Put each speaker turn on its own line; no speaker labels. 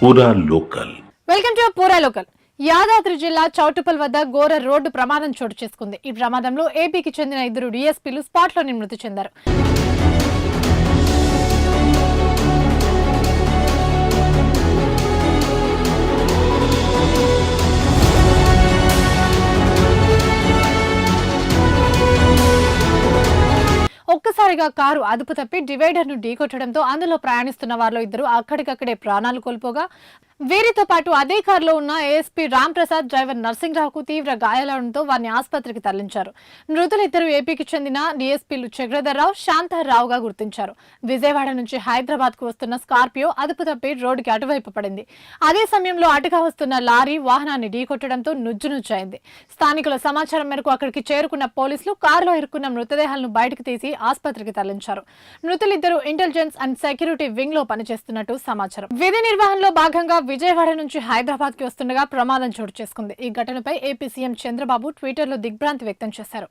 పూరా local.
Welcome to పూరా local. Yadadri జిల్లా చౌటుపల్ వద్ద ఘోర రోడ్డు ప్రమాదం చోటు చేసుకుంది. ఈ ప్రమాదంలో ఏపీకి చెందిన ఇద్దరు డిఎస్పీలు స్పాట్లోనే మృతి చెందారు. ఒక్కసారిగా కారు అదుపు తప్పి డివైడర్ను ఢీకొట్టడంతో అందులో ప్రయాణిస్తున్న వారిలో ఇద్దరు అక్కడికక్కడే ప్రాణాలు కోల్పోగా వీరితో పాటు అదే కారులో ఉన్న ఏఎస్పీ రామ్ ప్రసాద్ డ్రైవర్ నర్సింగ్రావుకు తీవ్ర గాయాలవడంతో వారిని ఆసుపత్రికి తరలించారు. మృతులు ఇద్దరు ఏపీకి చెందిన డీఎస్పీలు చక్రధర్రావు శాంతారావుగా గుర్తించారు. విజయవాడ నుంచి హైదరాబాద్కు వస్తున్న స్కార్పియో అదుపు తప్పి రోడ్డుకి అటువైపు పడింది. అదే సమయంలో అటుగా వస్తున్న లారీ వాహనాన్ని ఢీకొట్టడంతో నుజ్జునుజ్జైంది. స్థానికుల సమాచారం మేరకు అక్కడికి చేరుకున్న పోలీసులు కారులో ఇరుక్కున్న మృతదేహాలను బయటకు తీసి ఆసుపత్రికి తరలించారు. మృతులిద్దరూ ఇంటెలిజెన్స్ అండ్ సెక్యూరిటీ వింగ్లో పనిచేస్తున్నట్టు సమాచారం. విధి నిర్వహణలో భాగంగా విజయవాడ నుంచి హైదరాబాద్కి వస్తుండగా ప్రమాదం చోటు చేసుకుంది. ఈ ఘటనపై ఏపీ సీఎం చంద్రబాబు ట్విట్టర్లో దిగ్భ్రాంతి వ్యక్తం చేశారు.